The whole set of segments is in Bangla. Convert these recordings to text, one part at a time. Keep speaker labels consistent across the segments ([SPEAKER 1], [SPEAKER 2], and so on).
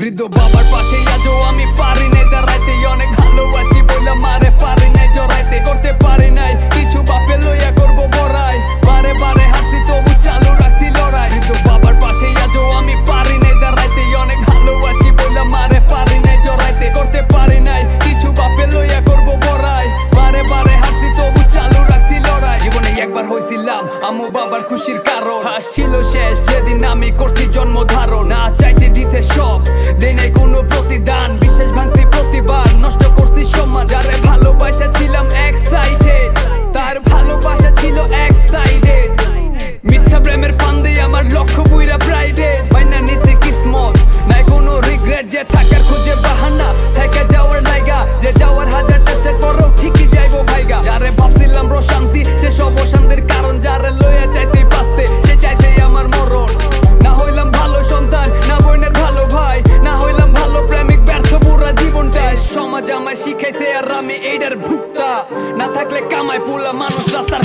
[SPEAKER 1] বৃদ্ধ বাবার পাশে আজও আমি পারি নাই, দাঁড়াইতে অনেক ভালোবাসি বইলা মারে, পারি নাই, জড়াইতে করতে পারি নাই। কিছু বাপে লইয়া করব বড়াই, বারে বারে হাসি তবু চালু রাখছি লড়াই। বৃদ্ধ বাবার পাশে আজও আমি পারি নাই, দাঁড়াইতে অনেক ভালোবাসি বইলা মারে, পারি নাই, জড়াইতে করতে পারি নাই। কিছু বাপে লইয়া করব বড়াই, বারে বারে হাসি তবু চালু রাখছি লড়াই। জীবনে একবার হয়েছিলাম আম্মু বাবার খুশির কারণ। হাসছিল শেষ, যেদিন আমি করছি জন্ম ধারণ না চাইতে লক্ষ্য বুইরা ব্রাইডেড বাইনা নিছে কিসমত। নাই কোনো রিগ্রেট যে থাকার খুঁজে বাহানা। থেকে যাওয়ার লাইগা, যে যাওয়ার হাজার টেস্টের পরও ঠিকই যাইবো ভাইগা। যারে ভাবছিলাম প্রশান্তি সে সব অশান্তির কারণ যারে লইয়া চাইছে বাঁচতে, সে চাইছে আমার মরণ। না হইলাম ভালো সন্তান, না বোনের ভালো ভাই। না হইলাম ভালো প্রেমিক, ব্যর্থ পুরা জীবনটাই সমাজ আমায় শিখাইছে আর আমি এইটার ভুক্তা। না থাকলে কামাই পুলা মানুষ রাস্তার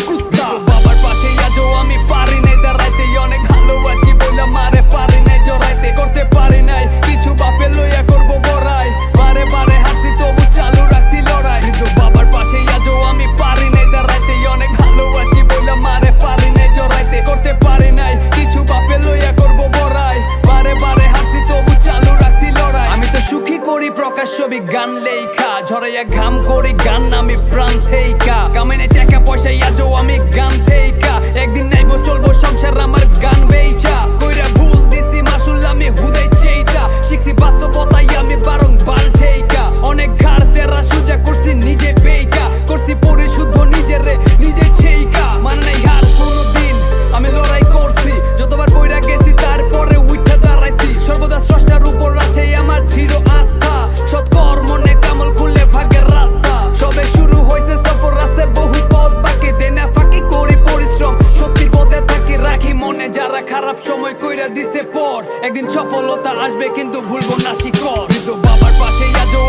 [SPEAKER 1] সুখী বি প্রকাশ ছবি গান লেখা ঝরাইয়া ঘাম করি গান, আমি প্রাণ থেইকা কামেনে টাকা পয়সা সময় কইরা দিছে পর। একদিন সফলতা আসবে কিন্তু ভুলবো না শিকর কিন্তু বাবার পাশে আজও